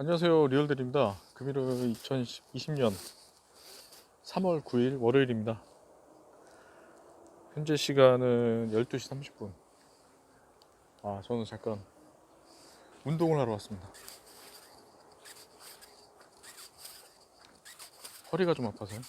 안녕하세요. 리얼들입니다. 금일은 2020년 3월 9일 월요일입니다. 현재 시간은 12시 30분. 아 저는 잠깐 운동을 하러 왔습니다. 허리가 좀 아파서요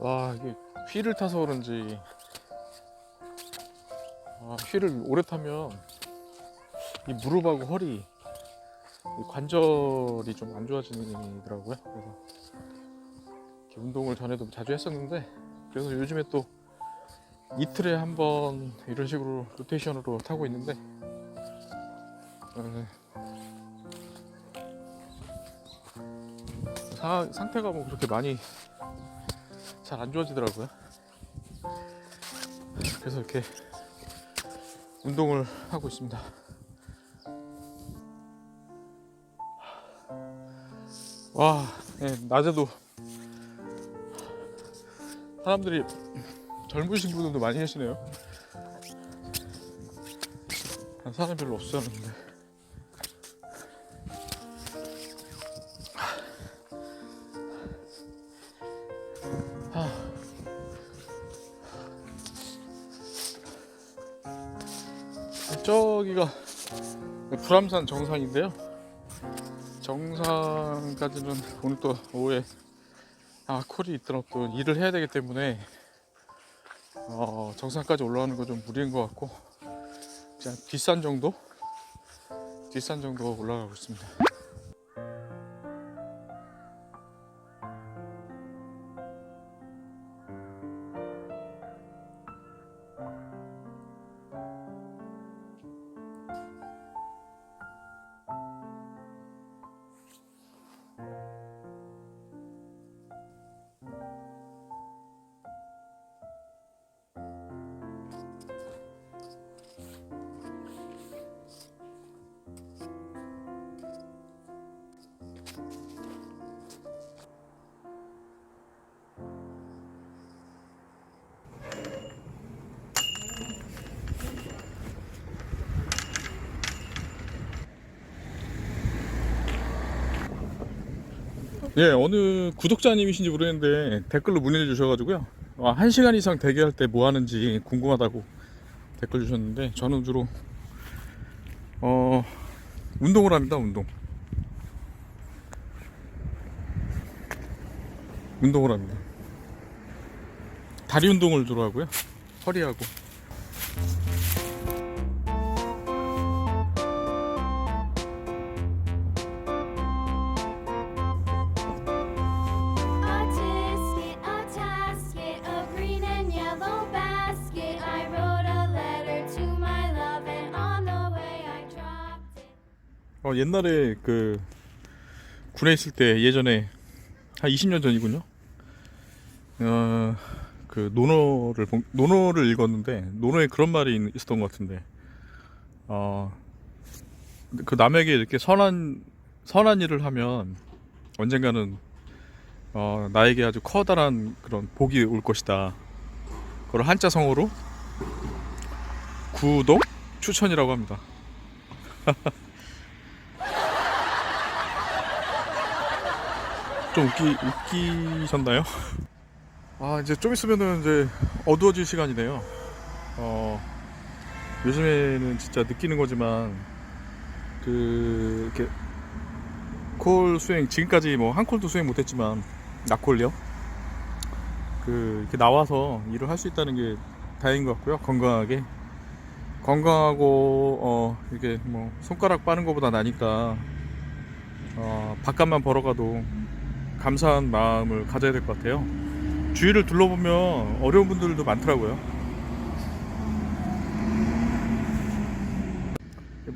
와 이게 휠을 타서 그런지. 아, 휠을 오래 타면 이 무릎하고 허리 이 관절이 좀 안 좋아지더라고요. 그래서 운동을 전에도 자주 했었는데 그래서 요즘에 또 이틀에 한 번 이런 식으로 로테이션으로 타고 있는데 어, 사- 상태가 뭐 그렇게 많이 잘 안 좋아지더라고요. 그래서 이렇게 운동을 하고 있습니다. 와, 네, 낮에도 사람들이 젊으신 분들도 많이 계시네요. 사람 별로 없었는데. 저기가 불암산 정상인데요. 정상까지는 오늘 또 오후에 아 콜이 있더라 또 일을 해야 되기 때문에 어, 정상까지 올라가는 거 좀 무리인 것 같고 그냥 뒷산 정도 뒷산 정도 올라가고 있습니다. 예, 어느 구독자님이신지 모르겠는데 댓글로 문의해 주셔가지고요. 아, 한 시간 이상 대기할 때 뭐 하는지 궁금하다고 댓글 주셨는데 저는 주로 어 운동을 합니다. 운동. 운동을 합니다. 다리 운동을 주로 하고요. 허리하고. 옛날에 그 군에 있을 때 예전에 한 20년 전이군요. 어, 그 논어를 본- 논어를 읽었는데 논어에 그런 말이 있- 있었던 것 같은데 어, 그 남에게 이렇게 선한 선한 일을 하면 언젠가는 어, 나에게 아주 커다란 그런 복이 올 것이다. 그걸 한자 성어로 구독 추천이라고 합니다. 좀 웃기 웃기셨나요? 아 이제 좀 있으면은 이제 어두워질 시간이네요. 어 요즘에는 진짜 느끼는 거지만 그 이렇게 콜 수행 지금까지 뭐 한 콜도 수행 못했지만 낙콜요. 그 이렇게 나와서 일을 할 수 있다는 게 다행인 것 같고요. 건강하게 건강하고 어 이게 뭐 손가락 빠는 것보다 나니까 어 바깥만 벌어가도 감사한 마음을 가져야 될 것 같아요. 주위를 둘러보면 어려운 분들도 많더라고요.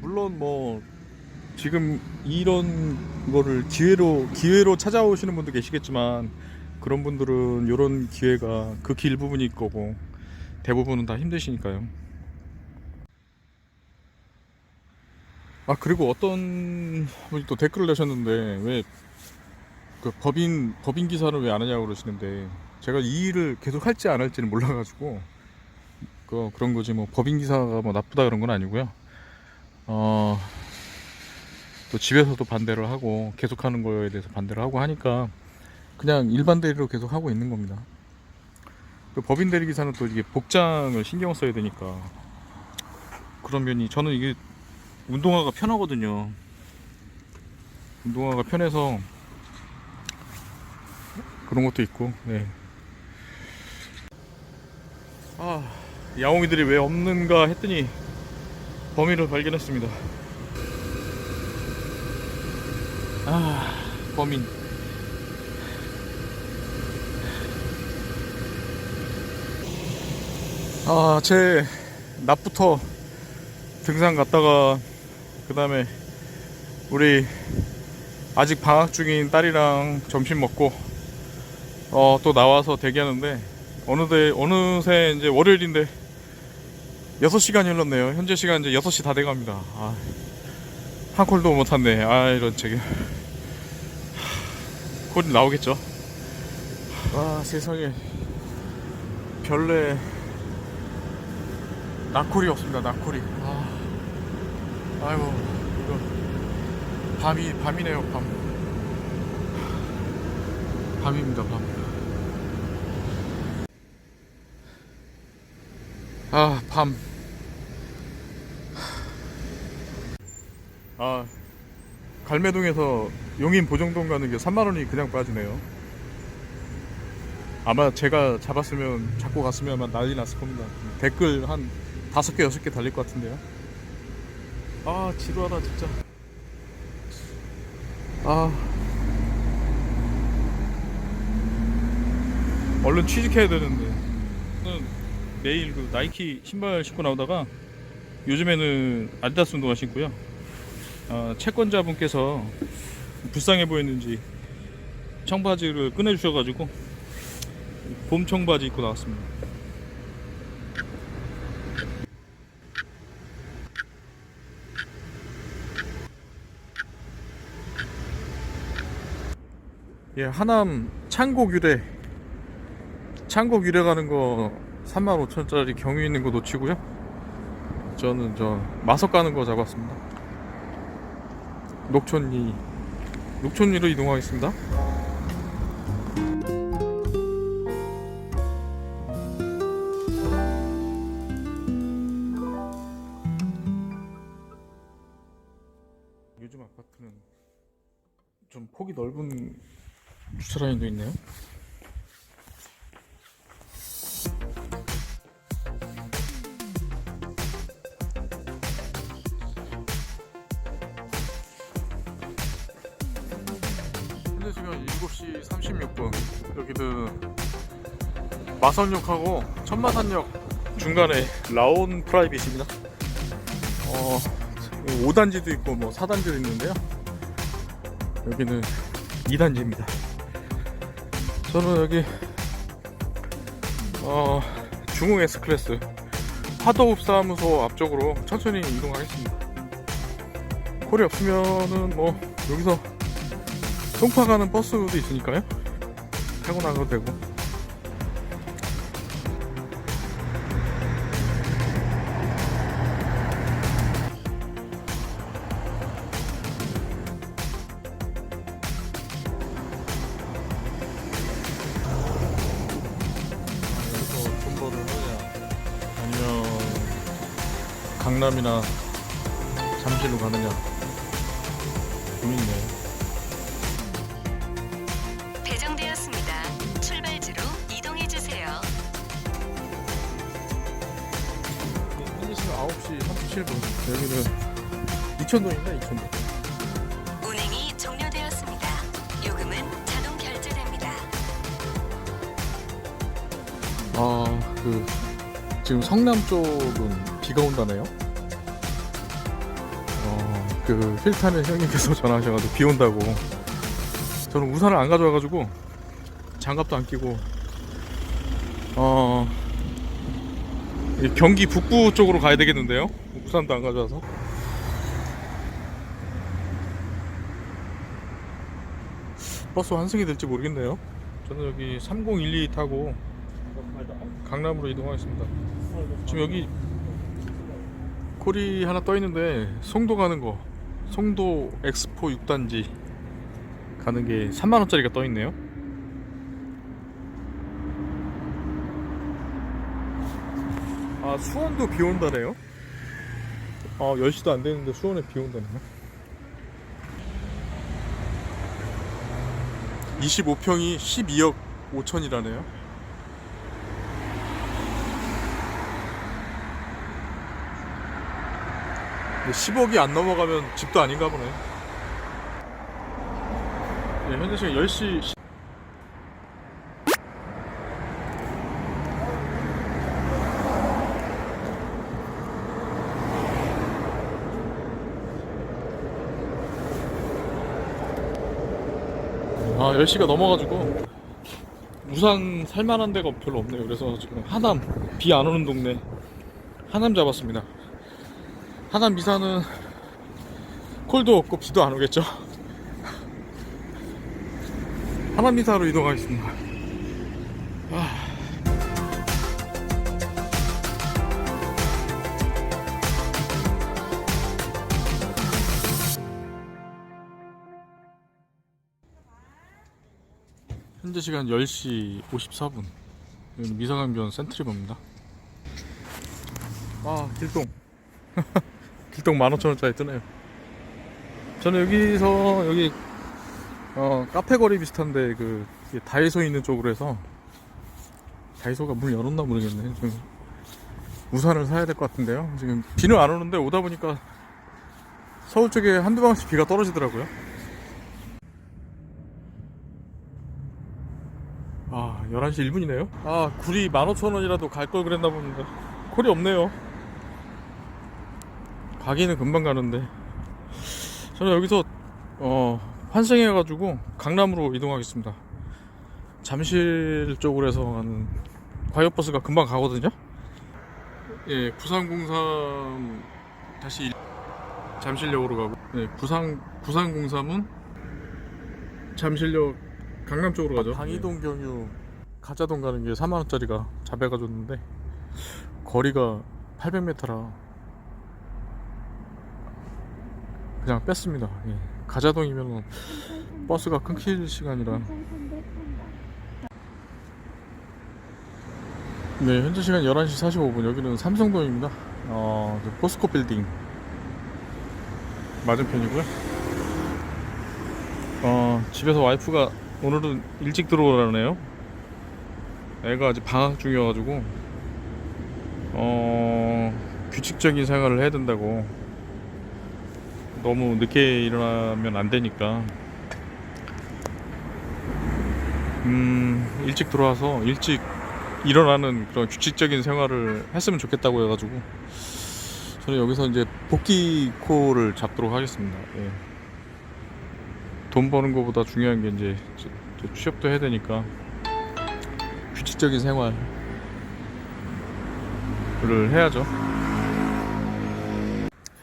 물론 뭐 지금 이런 거를 기회로 기회로 찾아오시는 분도 계시겠지만 그런 분들은 이런 기회가 그길 부분이 거고 대부분은 다 힘드시니까요. 아 그리고 어떤 분이 또 댓글을 내셨는데 왜 그 법인 법인 기사를 왜 안 하냐고 그러시는데 제가 이 일을 계속 할지 안 할지는 몰라가지고 그 그런 거지 뭐 법인 기사가 뭐 나쁘다 그런 건 아니고요. 어. 또 집에서도 반대를 하고 계속하는 거에 대해서 반대를 하고 하니까 그냥 일반 대리로 계속 하고 있는 겁니다. 그 법인 대리 기사는 또 이게 복장을 신경 써야 되니까 그런 면이 저는 이게 운동화가 편하거든요. 운동화가 편해서 그런 것도 있고, 네. 아, 야옹이들이 왜 없는가 했더니 범인을 발견했습니다. 아, 범인. 아, 제 낮부터 등산 갔다가 그 다음에 우리 아직 방학 중인 딸이랑 점심 먹고 어, 또 나와서 대기하는데 어느새 어느새 이제 월요일인데 6시간이 흘렀네요. 현재 시간 이제 6시 다 돼갑니다. 아, 한 콜도 못 탔네. 아, 이런 책임. 콜이 나오겠죠. 아, 세상에 별내 낙콜이 없습니다. 낙콜이. 아, 아이고 이거 밤이 밤이네요. 밤. 밤입니다. 밤. 아, 밤. 아, 갈매동에서 용인 보정동 가는 게 3만 원이 그냥 빠지네요. 아마 제가 잡았으면 잡고 갔으면 아마 난리 났을 겁니다. 댓글 한 다섯 개 여섯 개 달릴 것 같은데요. 아 지루하다 진짜. 아 얼른 취직해야 되는데. 내일 그 나이키 신발 신고 나오다가 요즘에는 아디다스 운동화 신고요. 아, 채권자분께서 불쌍해 보였는지 청바지를 꺼내주셔가지고 봄 청바지 입고 나왔습니다. 예, 하남 창고규례 창고규례 가는 거 35,000원짜리 경유 있는 거 놓치고요. 저는 저 마석 가는 거 잡았습니다. 녹촌리 녹촌리로 이동하겠습니다. 요즘 아파트는 좀 폭이 넓은 주차 라인도 있네요. 현재 시간 7시 36분. 여기는 마선역하고 천마산역 중간에 라온 프라이빗입니다. 어, 5단지도 있고 뭐 4단지도 있는데요. 여기는 2단지입니다. 저는 여기 어, 중흥 S클래스 화도읍 사무소 앞쪽으로 천천히 이동하겠습니다. 콜이 없으면은 뭐 여기서 송파 가는 버스도 있으니까요. 타고 나가도 되고. 아니면 강남이나 9시 37분 여기는 이천동인가 이천동 운행이 종료되었습니다. 요금은 자동 결제됩니다. 아, 그 지금 성남 쪽은 비가 온다네요. 어, 그 필타는 형님께서 전화하셔가지고 비 온다고. 저는 우산을 안 가져와가지고 장갑도 안 끼고 어이 경기 북부 쪽으로 가야 되겠는데요? 우산도 안 가져와서. 버스 환승이 될지 모르겠네요. 저는 여기 3012 타고 강남으로 이동하겠습니다. 지금 여기 콜이 하나 떠 있는데 송도 가는 거 송도 엑스포 6단지 가는 게 3만 원짜리가 떠 있네요. 아 수원도 비 온다네요. 아 10시도 안 되는데 수원에 비 온다네요. 25평이 12억 5천이라네요. 근데 10억이 안 넘어가면 집도 아닌가 보네. 네, 현재 시간 10시. 아, 10시가 넘어가지고 우산 살만한 데가 별로 없네요. 그래서 지금 하남 비 안 오는 동네 하남 잡았습니다. 하남 미사는 콜도 없고 비도 안 오겠죠. 하남 미사로 이동하겠습니다. 아. 현재 시간 10시 54분. 여기는 미사강변 센트리버입니다. 아, 길동. 길동 15,000원짜리 뜨네요. 저는 여기서, 여기, 어, 카페 거리 비슷한데, 그, 다이소 있는 쪽으로 해서, 다이소가 문 열었나 모르겠네. 지금, 우산을 사야 될 것 같은데요. 지금, 비는 안 오는데, 오다 보니까, 서울 쪽에 한두 방씩 비가 떨어지더라고요. 아, 11시 1분이네요? 아, 굴이 15,000원이라도 갈 걸 그랬나 보는데. 콜이 없네요. 가기는 금방 가는데. 저는 여기서, 어, 환승해가지고 강남으로 이동하겠습니다. 잠실 쪽으로 해서 가는 과역버스가 금방 가거든요? 예, 9303 다시 일- 잠실역으로 가고, 네, 93, 9303은 잠실역 강남 쪽으로 가죠. 방이동 경유 가자동 가는 게 4만 원짜리가 자배가 줬는데 거리가 800m라 그냥 뺐습니다. 예. 가자동이면 버스가 끊길 시간이라. 네, 현재 시간 11시 45분. 여기는 삼성동입니다. 어, 저 포스코 빌딩 맞은편이고요. 어, 집에서 와이프가 오늘은 일찍 들어오라네요. 애가 아직 방학 중이어가지고 어 규칙적인 생활을 해야 된다고 너무 늦게 일어나면 안 되니까 음 일찍 들어와서 일찍 일어나는 그런 규칙적인 생활을 했으면 좋겠다고 해가지고 저는 여기서 이제 복귀 코를 잡도록 하겠습니다. 예. 돈 버는 것보다 중요한 게 이제 취업도 해야 되니까 규칙적인 생활을 해야죠.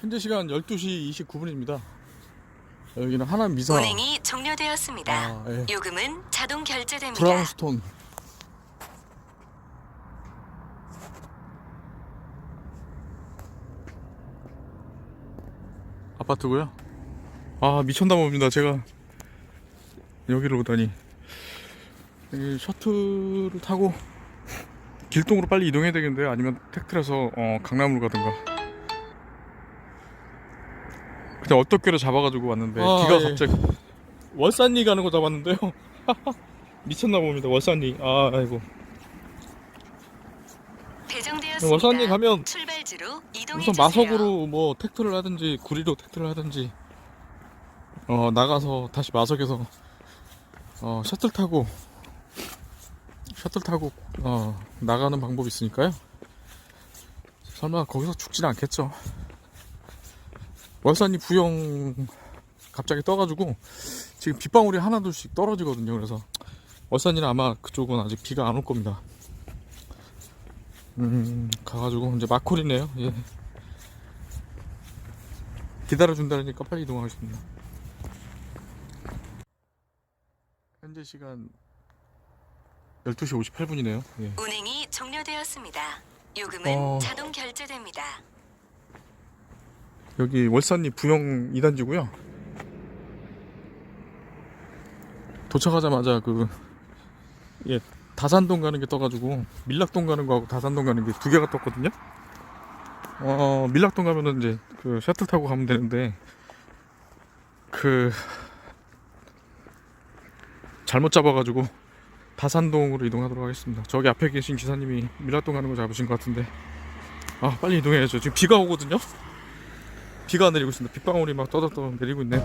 현재 시간 12시 29분입니다. 여기는 하남 미사 운행이 종료되었습니다. 아, 예. 요금은 자동 결제됩니다. 브라운스톤 아파트고요. 아 미쳤나 봅니다. 제가 여기를 오다니 이 셔틀을 타고 길동으로 빨리 이동해야 되겠는데요. 아니면 택트라서 어, 강남으로 가든가. 그냥 어떻게로 잡아가지고 왔는데 아, 비가 예. 갑자기 월산리 가는 거 잡았는데요. 미쳤나 봅니다. 월산리. 아 아이고. 배정되었습니다. 월산리 가면 출발지로 이동해 우선. 마석으로 뭐 택트를 하든지 구리로 택트를 하든지 어 나가서 다시 마석에서 어 셔틀 타고 셔틀 타고 어 나가는 방법이 있으니까요. 설마 거기서 죽진 않겠죠. 월산이 부영 갑자기 떠가지고 지금 빗방울이 하나둘씩 떨어지거든요. 그래서 월산이는 아마 그쪽은 아직 비가 안 올 겁니다. 음, 가가지고 이제 마콜이네요. 예. 기다려준다니까 빨리 이동하겠습니다. 현재 시간 12시 58분이네요. 예. 운행이 종료되었습니다. 요금은 어. 자동 결제됩니다. 여기 월산리 부영 2단지고요. 도착하자마자 그 예, 다산동 가는 게 떠가지고 밀락동 가는 거하고 다산동 가는 게 두 개가 떴거든요. 어 밀락동 가면은 이제 그 셔틀 타고 가면 되는데 그 잘못 잡아가지고 다산동으로 이동하도록 하겠습니다. 저기 앞에 계신 기사님이 밀락동 가는 거 잡으신 것 같은데 아 빨리 이동해야죠. 지금 비가 오거든요. 비가 내리고 있습니다. 빗방울이 막 떠덕떠덕 내리고 있네요.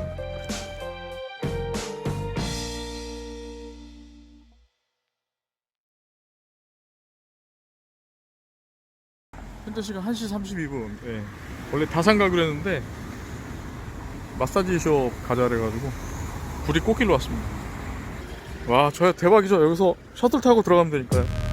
현재 시간 1시 32분. 예. 원래 다산 가기로 했는데 마사지 숍 가자 그래가지고 불이 꽃길로 왔습니다. 와, 저 대박이죠. 여기서 셔틀 타고 들어가면 되니까요.